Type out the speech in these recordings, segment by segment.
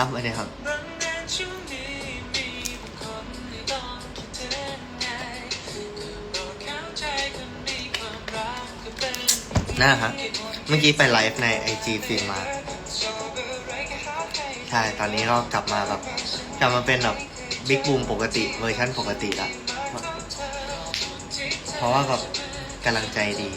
ครับสวัสดีครับน่าฮะเมื่อกี้ไปไลฟ์ในไอจีฟิล์มมาใช่ ตอนนี้ก็กลับมาแบบกลับมาเป็นแบบบิ๊กบูมปกติเวอร์ชันปกติละเพราะว่าแบบกำลังใจดี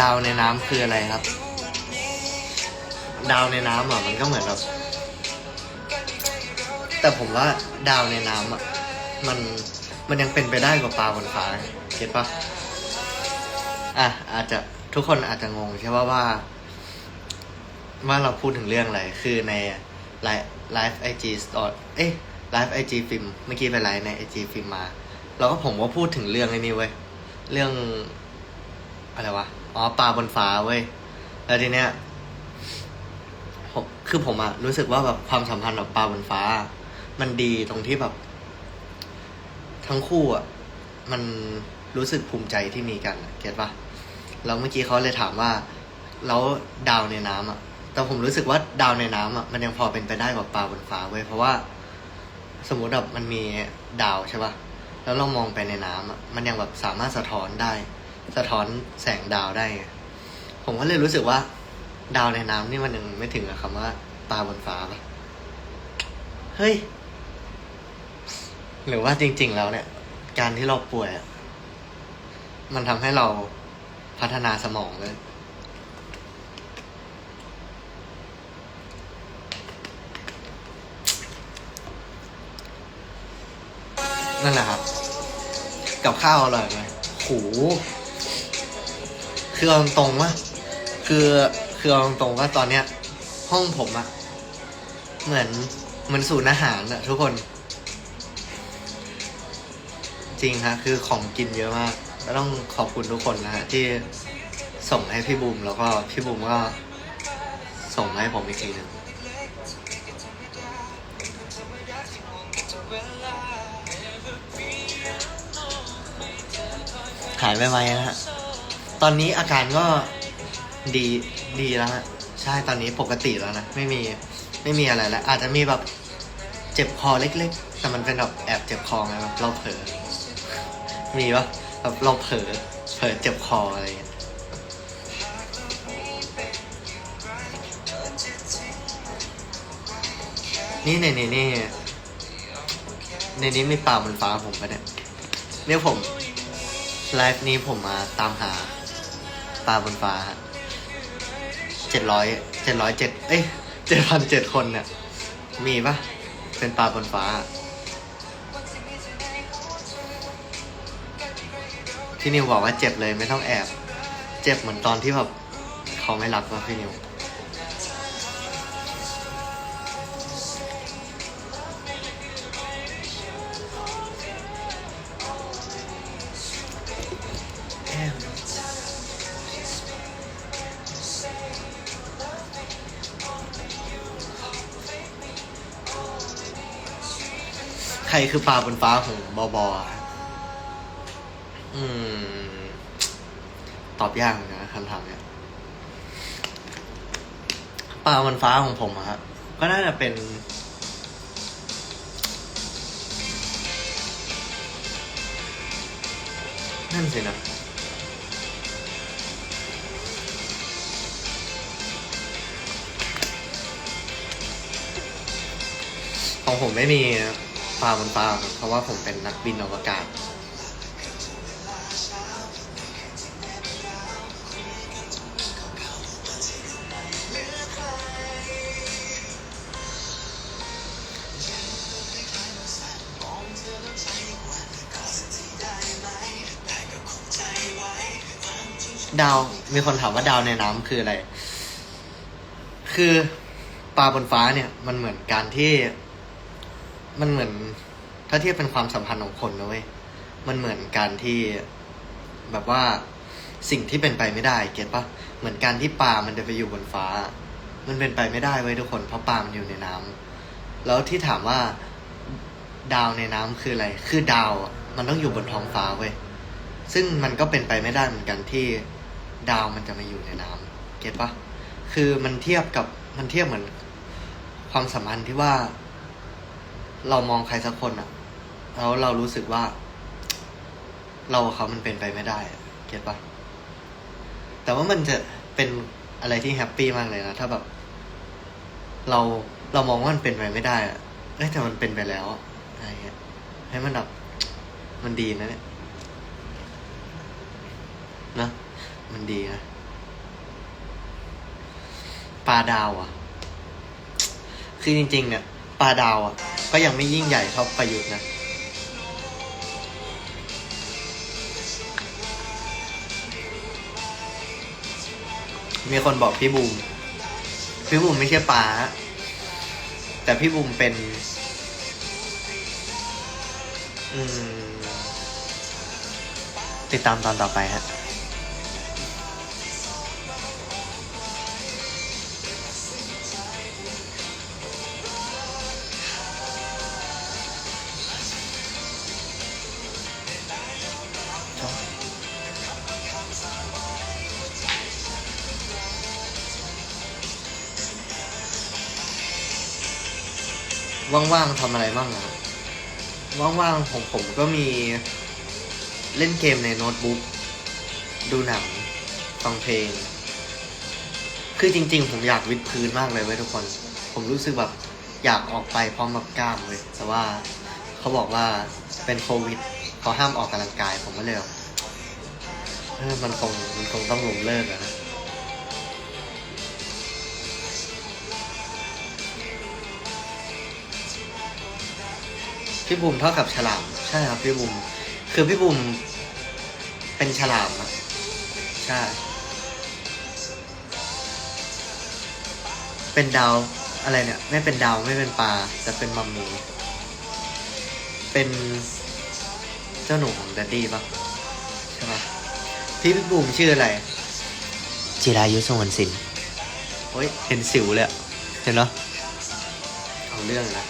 ดาวในน้ำคืออะไรครับ ดาวในน้ำอะมันก็เหมือนแบบแต่ผมว่าดาวในน้ำอะมันมันยังเป็นไปได้กว่าปลาบนฟ้าเก็ตปะอะอาจจะทุกคนอาจจะงงใช่ปะว่า ว่าเราพูดถึงเรื่องอะไร คือในไลฟ์ไลฟ์ไอจีสตอร์เอ้ยไลฟ์ไอจีฟิล์มเมื่อกี้ไปไลฟ์ในไอจีฟิล์มมา แล้วก็ผมก็พูดถึงเรื่องไอ้นี่เว้ย เรื่อง อะไรวะ อ๋อปลาบนฟ้าเว้ยแล้วทีเนี้ยผมคือผมอะรู้สึกว่าแบบความสัมพันธ์กับปลาบนฟ้า มันดีตรงที่แบบ ทั้งคู่อะมันรู้สึกภูมิใจที่มีกันเก็ตปะแล้วเมื่อกี้เขาเลยถามว่า แล้วดาวในน้ำอะแต่ผมรู้สึกว่าดาวในน้ำอะมันยังพอเป็นไปได้กว่าปลาบนฟ้าเว้ยเพราะว่า สมมติแบบมันมีดาวใช่ปะแล้วเรามองไปในน้ำอะมันยังแบบสามารถสะท้อนได้ สะท้อนแสงดาวได้ไงผมก็เลยรู้สึกว่า ดาวในน้ำนี่มันยังไม่ถึงกับคำว่าปลาบนฟ้าปะเฮ้ย หรือว่าจริง ๆ แล้วเนี่ย การที่เราป่วยมันทำให้เราพัฒนาสมองเลยนั่นแหละครับ กับข้าวอร่อยไหมโห คือเอาตรงว่าคือคือเอาตรงว่าตอนเนี้ย ห้องผมอะเหมือนเหมันศูนย์อาหารอะทุกคน จริงฮะคือของกินเยอะมากก็ต้องขอบคุณทุกคนนะฮะที่ส่งให้พี่บูมแล้วก็พี่บูมก็ส่งมาให้ผมอีกทีหนึ่งหายไปไหมนะฮะ ตอนนี้อาการก็ดีดีแล้วฮะใช่ตอนนี้ปกติแล้วนะ ไม่มีไม่มีอะไรแล้ว อาจจะมีแบบเจ็บคอเล็กๆ แต่มันเป็นแบบแอบเจ็บคอไงแบบเราเผลอมีปะแบบเราเผลอเผลอเจ็บคออะไรอย่างเงี้ยนี่ในนี่นี่ในนี้มีปลาบนฟ้าผมปะเนี่ยเนี่ยผมไลฟ์นี้ผมมาตามหา ปลาบนฟ้าเจ็ดร้อยเจ็ดร้อยเจ็ดเอ้ยเจ็ดพันเจ็ดคนเนี่ยมีปะเป็นปลาบนฟ้า ที่นิวบอกว่าเจ็บเลยไม่ต้องแอบ เจ็บเหมือนตอนที่แบบเขาไม่รักว่าพี่นิว รคือปลาบนฟ้าของบอบอะอืม ตอบยากเหมือนกันนะคำถามเนี้ยปลาบนฟ้าของผมอะครับก็น่าจะเป็น นั่นสินะของผมไม่มีป ลาบนฟ้าเพราะว่าผมเป็นนักบินอวกาศ ดาว มีคนถามว่าดาวในน้ำคืออะไร คือปลาบนฟ้าเนี่ย มันเหมือนการที่ มันเหมือน ถ้าเทียบเป็นความสัมพันธ์ของคนนะเว้ยมันเหมือนการที่แบบว่าสิ่งที่เป็นไปไม่ได้ เก็ตปะเหมือนการที่ปลามันจะไปอยู่บนฟ้า มันเป็นไปไม่ได้เว้ยทุกคนเพราะปลามันอยู่ในน้ำแล้วที่ถามว่าดาวในน้ำคืออะไร คือดาวมันต้องอยู่บนท้องฟ้าเว้ยซึ่งมันก็เป็นไปไม่ได้เหมือนกันที่ดาวมันจะมาอยู่ในน้ำเก็ตปะคือมันเทียบกับมันเทียบเหมือนความสัมพันธ์ที่ว่า เรามองใครสักคนอะแล้วเรารู้สึกว่า เราเขามันเป็นไปไม่ได้อะเก็ตปะแต่ว่ามันจะเป็นอะไรที่แฮปปี้มากเลยนะถ้าแบบ เราเรามองว่ามันเป็นไปไม่ได้อะเอ้ยแต่มันเป็นไปแล้วอะไรเงี้ยให้มันแบบมันดีนะเนี่ยนะมันดีนะปลาดาวอะ คือจริงๆเนี่ยปลาดาวอะ ก็ยังไม่ยิ่งใหญ่เท่าประยุทธ์นะมีคนบอกพี่บูม พี่บูมไม่ใช่ปลาแต่พี่บูมเป็นอืมติดตามตอนต่อไปฮะ ว่างๆทำอะไรบ้างอะว่างๆของผมก็มีเล่นเกมในโน้ตบุ๊ก ดูหนัง ฟังเพลง คือจริง ๆ ผมอยากวิดพื้นมากเลยเว้ยทุกคน ผมรู้สึกแบบอยากออกไปพร้อมกับกล้ามเลยแต่ว่าเขาบอกว่าเป็นโควิดเขาห้ามออกกำลังกายผมก็เลยเออมันคงมันคงต้องล้มเลิกอะนะ พี่บุ๋มเท่ากับฉลามใช่ครับพี่บุ๋มคือพี่บุ๋มเป็นฉลามอะใช่ เป็นดาวอะไรเนี่ย ไม่เป็นดาวไม่เป็นปลาแต่เป็นมัมมี่เป็นเจ้าหนูของแดดดี้ปะใช่ปะพี่พี่บุ๋มชื่ออะไรจิรายุสงวนสินโอ้ยเห็นสิวเลยอะเห็นเนาะเอาเรื่องนะ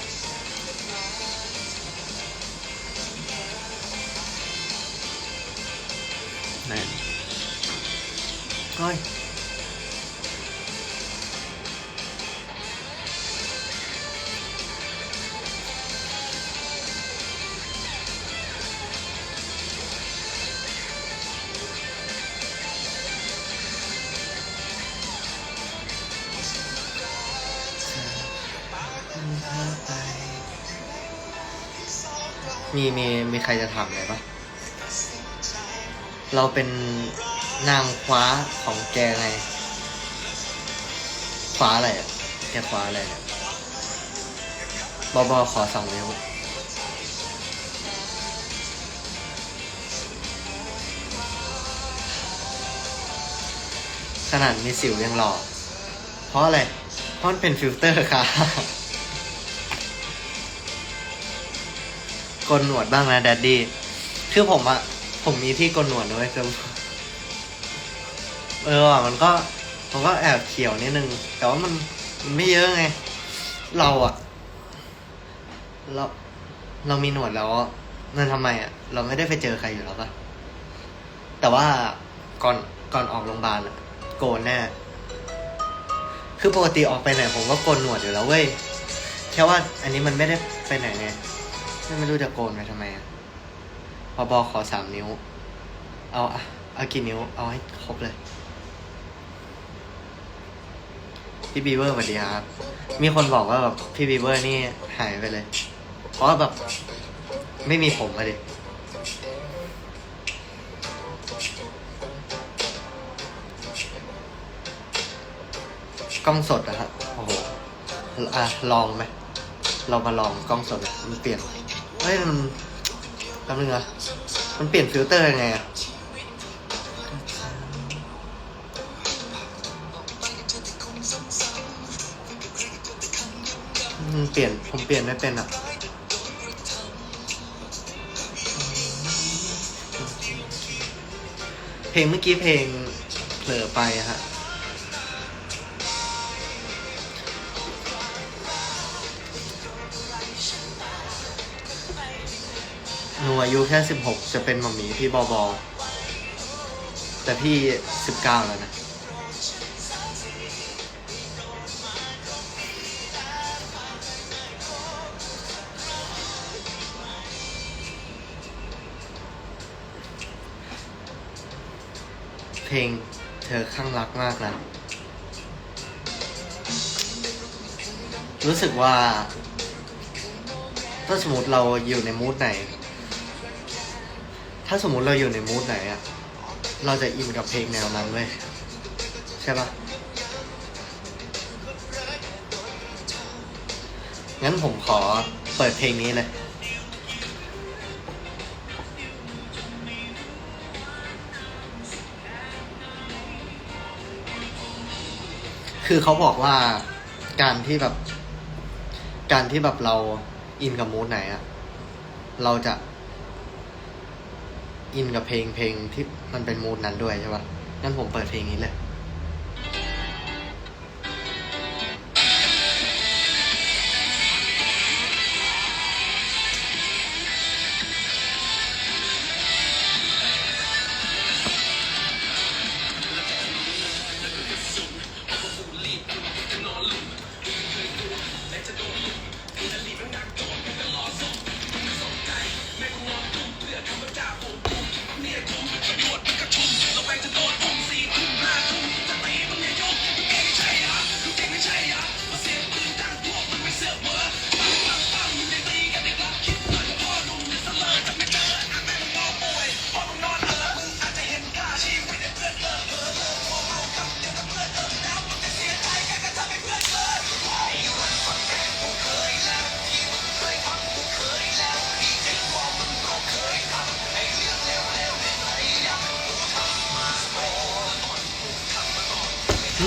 นั่นโอ้ยมีมีมีใครจะถามอะไรปะ เราเป็นนางคว้าของแกไงคว้าอะไรอะแกคว้าอะไรเนี่ยบอบอขอสองนิ้วขนาดมีสิวยังหล่อ เพราะอะไร เพราะมันเป็นฟิลเตอร์ค่ะกลหนวดบ้างนะแดดดี้ คือผมอะ ผมมีที่กลหนวดด้วยคือเออว่ะมันก็มันก็แอบเขียวนิดนึง แต่ว่ามันมันไม่เยอะไง เราอะเราเรามีหนวดแล้วอะนั่นทำไมอะเราไม่ได้ไปเจอใครอยู่แล้วปะแต่ว่าก่อนก่อนออกโรงพยาบาลอะโกนแน่คือปกติออกไปไหนผมก็โกนหนวดอยู่แล้วเว้ยแค่ว่าอันนี้มันไม่ได้ไปไหนไงไม่รู้จะโกนไปทำไมอะ พอบอขอสามนิ้ว เอาอะเอากี่นิ้ว เอาให้ครบเลย พี่บีเวอร์สวัสดีครับ มีคนบอกว่าแบบพี่บีเวอร์นี่หายไปเลย เพราะแบบ ไม่มีผมอะดิกล้องสดนะฮะโอ้โหอะลองไหม เรามาลองกล้องสด มันเปลี่ยน เฮ้ยมัน แป๊บนึงอะมันเปลี่ยนฟิลเตอร์ยังไงอะมันเปลี่ยน ผมเปลี่ยนไม่เป็นอะเพลงเมื่อกี้เพลงเผลอไปฮะ อายุแค่สิบหกจะเป็นหมัมมี่พี่บอบอแต่พี่สิบเก้าแล้วนะเพลงเธอข้างรักมากนะ รู้สึกว่า ถ้าสมมติเราอยู่ในมูดไหน ถ้าสมมติเราอยู่ในมูดไหนอะเราจะอินกับเพลงแนวนั้นเว้ยใช่ปะงั้นผมขอเปิดเพลงนี้เลยคือเขาบอกว่าการที่แบบ การที่แบบเราอินกับมูดไหนอะเราจะ อินกับเพลงเพลงที่มันเป็นมูดนั้นด้วยใช่ปะงั้นผมเปิดเพลงนี้เลย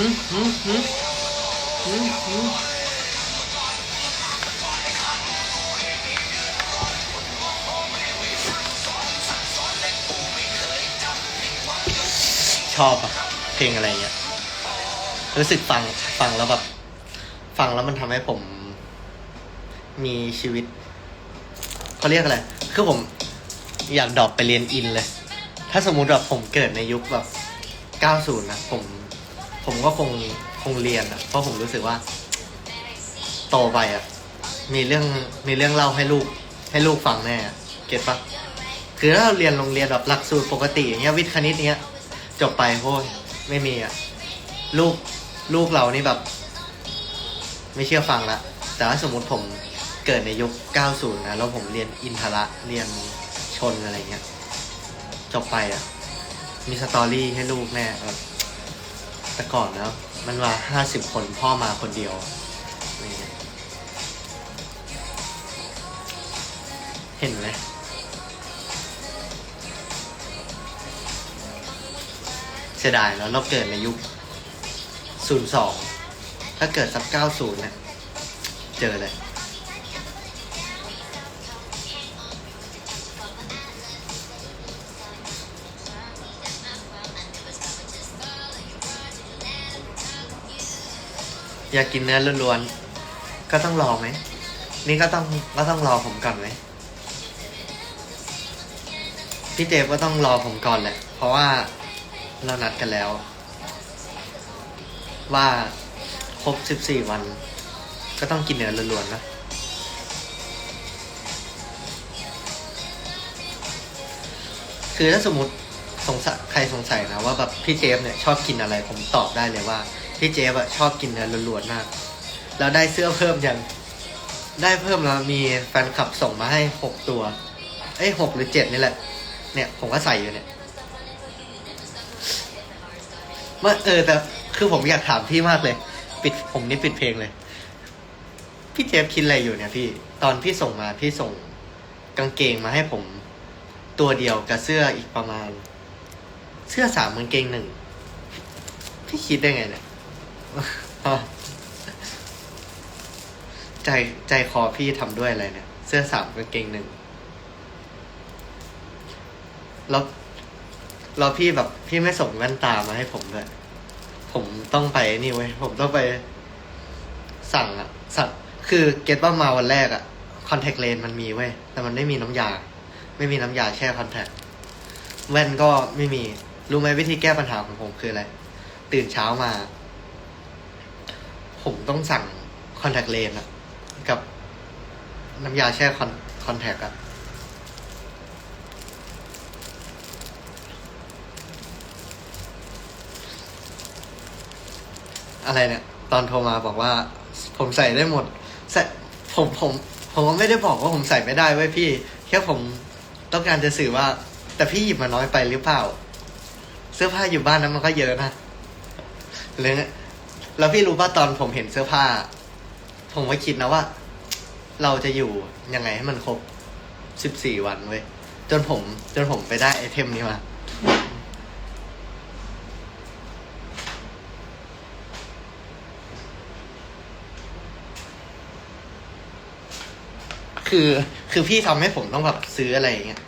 หืมหืมหืมหืมหืมชอบอะเพลงอะไรเงี้ยรู้สึกฟังฟังแล้วแบบ ฟังแล้วมันทำให้ผม มีชีวิตเขาเรียกอะไร คือผมอยากดรอปไปเรียนอินเลย ถ้าสมมุติแบบผมเกิดในยุคแบบ 90 นะ ผม ผมก็คงคงเรียนอะเพราะผมรู้สึกว่า โตไปอะมีเรื่องมีเรื่องเล่าให้ลูก ให้ลูกฟังแน่อะเก็ตปะคือถ้าเราเรียนโรงเรียนแบบหลักสูตรปกติอย่างเงี้ยวิทย์คณิตเงี้ยจบไปโอ้ยไม่มีอะลูกลูกเรานี่แบบ ไม่เชื่อฟังละแต่ถ้าสมมติผมเกิดในยุค 90 นะ แล้วผมเรียนอินทระเรียนชนอะไรเงี้ย จบไปอะ มีสตอรี่ให้ลูกแน่แบบ แต่ก่อนนะมันว่าห้าสิบคนพ่อมาคนเดียวเห็นไหมเสียดายแล้วเราเกิดในยุค 02 ถ้าเกิดสัก90เนี่ยเจอเลย อยากกินเนื้อล้วนๆ ก็ต้องรอไหม นี่ก็ต้องก็ต้องรอผมก่อนไหม พี่เจฟก็ต้องรอผมก่อนแหละ เพราะว่าเรานัดกันแล้ว ว่าครบ14วัน ก็ต้องกินเนื้อล้วนๆนะ คือถ้าสมมติสงสัยใครสงสัยนะว่าแบบพี่เจฟเนี่ยชอบกินอะไรผมตอบได้เลยว่า พี่เจฟอะชอบกินเนื้อล้วนๆมากแล้วได้เสื้อเพิ่มยังได้เพิ่มแล้วมีแฟนคลับส่งมาให้หกตัว เอ้ยหกหรือเจ็ดนี่แหละ เนี่ย ผมก็ใส่อยู่เนี่ยเมื่อเออแต่คือผมอยากถามพี่มากเลย ปิดผมนี่ปิดเพลงเลย พี่เจฟคิดอะไรอยู่เนี่ยพี่ ตอนพี่ส่งมาพี่ส่งกางเกงมาให้ผม ตัวเดียวกับเสื้ออีกประมาณ เสื้อสามกางเกงหนึ่งพี่คิดได้ไงเนี่ย ใจใจคอพี่ทำด้วยอะไรเนี่ย เสื้อสามกางเกงหนึ่งแล้วแล้วพี่แบบพี่ไม่ส่งแว่นตามาให้ผมด้วยผมต้องไปนี่เว้ยผมต้องไป สั่งอะสั่งคือเก็ตว่ามาวันแรกอะคอนแทคเลนมันมีเว้ยแต่มันไม่มีน้ำยา ไม่มีน้ำยาแช่คอนแทคแว่นก็ไม่มี รู้ไหมวิธีแก้ปัญหาของผมคืออะไร ตื่นเช้ามา ผมต้องสั่งคอนแทคเลนอะกับน้ำยาแช่คอนคอนแทคอะอะไรเนี่ย ตอนโทรมาบอกว่า ผมใส่ได้หมดใส่ผมผมผมก็ไม่ได้บอกว่าผมใส่ไม่ได้เว้ยพี่ แค่ผมต้องการจะสื่อว่า แต่พี่หยิบมาน้อยไปหรือเปล่า เสื้อผ้าอยู่บ้านนั้นมันก็เยอะนะเลย แล้วพี่รู้ป่ะตอนผมเห็นเสื้อผ้า ผมก็คิดนะว่า เราจะอยู่ยังไงให้มันครบสิบสี่วันเว้ยจนผม จนผมไปได้ไอเทมนี้มา คือคือพี่ทำให้ผมต้องแบบซื้ออะไรอย่างเงี้ย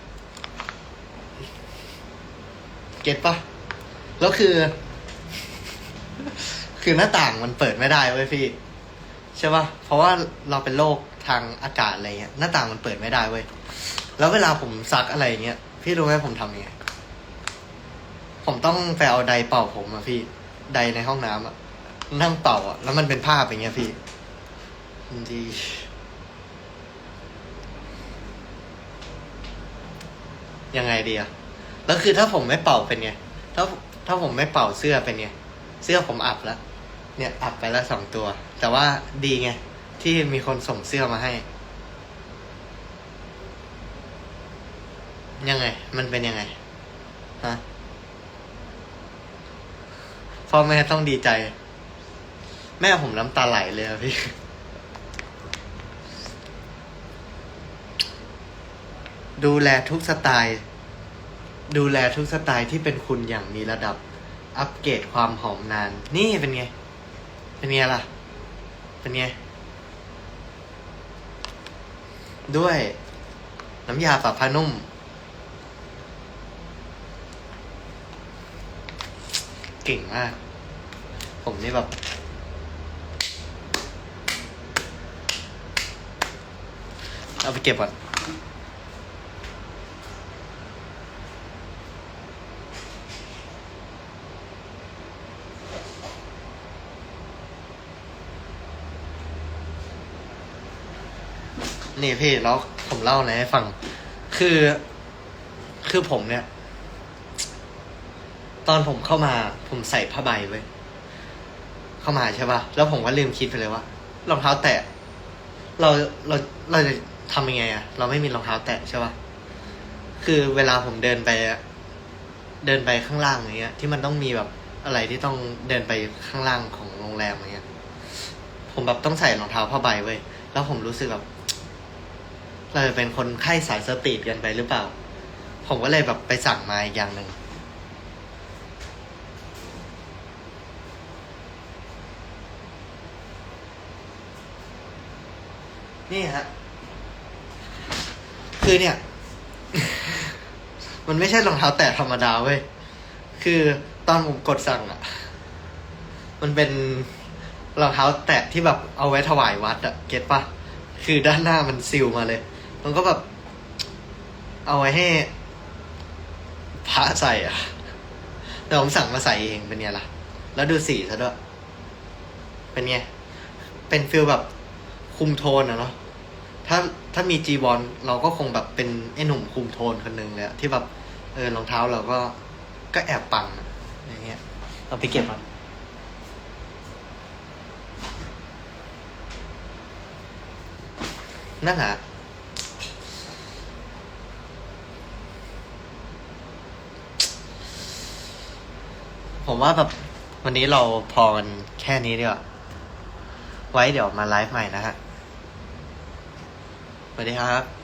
เก็ตปะแล้วคือ คือหน้าต่างมันเปิดไม่ได้เว้ยพี่ใช่ปะเพราะว่าเราเป็นโรคทางอากาศอะไรเงี้ยหน้าต่างมันเปิดไม่ได้เว้ยแล้วเวลาผมซักอะไรเงี้ยพี่รู้ไหมผมทำยังไงผมต้องไปเอาไดร์เป่าผมอะพี่ ไดร์ในห้องน้ำอะนั่งเป่าอะแล้วมันเป็นภาพอย่างเงี้ยพี่ดียังไงดีอะแล้วคือถ้าผมไม่เป่าเป็นไง ถ้าถ้าผมไม่เป่าเสื้อเป็นไง เสื้อผมอับแล้ว เนี่ยอับไปแล้วสองตัว แต่ว่าดีไง ที่มีคนส่งเสื้อมาให้ ยังไง มันเป็นยังไง ฮะ พ่อแม่ต้องดีใจ แม่ผมน้ำตาไหลเลยอะพี่ดูแลทุกสไตล์ ดูแลทุกสไตล์ที่เป็นคุณอย่างมีระดับ อัปเกรดความหอมนาน นี่เป็นไง เป็นไงล่ะ เป็นไง ด้วยน้ำยาปรับผ้านุ่ม เก่งมาก ผมนี่แบบ เอาไปเก็บก่อน นี่พี่แล้วผมเล่าอะไรให้ฟัง คือ คือผมเนี่ย ตอนผมเข้ามา ผมใส่ผ้าใบไว้เข้ามาใช่ป่ะ แล้วผมก็ลืมคิดไปเลยว่ารองเท้าแตะ เรา เรา เราจะทำยังไงอะเราไม่มีรองเท้าแตะใช่ป่ะ คือเวลาผมเดินไป เดินไปข้างล่างอย่างเงี้ย ที่มันต้องมีแบบอะไรที่ต้องเดินไปข้างล่างของโรงแรมอย่างเงี้ย ผมแบบต้องใส่รองเท้าผ้าใบเว้ย แล้วผมรู้สึกแบบ เราจะเป็นคนไข้สายสตรีทกันไปหรือเปล่า ผมก็เลยแบบไปสั่งมาอีกอย่างหนึ่งนี่ฮะ คือเนี่ย มันไม่ใช่รองเท้าแตะธรรมดาเว้ย คือตอนผมกดสั่งอะมันเป็นรองเท้าแตะที่แบบเอาไว้ถวายวัดอะเก็ตปะ คือด้านหน้ามันซิลมาเลย มันก็แบบ เอาไว้ให้พระใส่อะแต่ผมสั่งมาใส่เองเป็นไงล่ะ แล้วดูสีซะด้วย เป็นไง เป็นฟิลแบบคุมโทนอะเนาะ ถ้าถ้ามีจีบอลเราก็คงแบบเป็นไอ้หนุ่มคุมโทนคนหนึ่งเลยอะที่แบบเออรองเท้าเราก็ก็แอบปังอะอย่างเงี้ย เอาไปเก็บมันนั่นอะ ผมว่าแบบวันนี้เราพอกันแค่นี้ดีกว่า ไว้เดี๋ยวมาไลฟ์ใหม่นะฮะสวัสดีครับ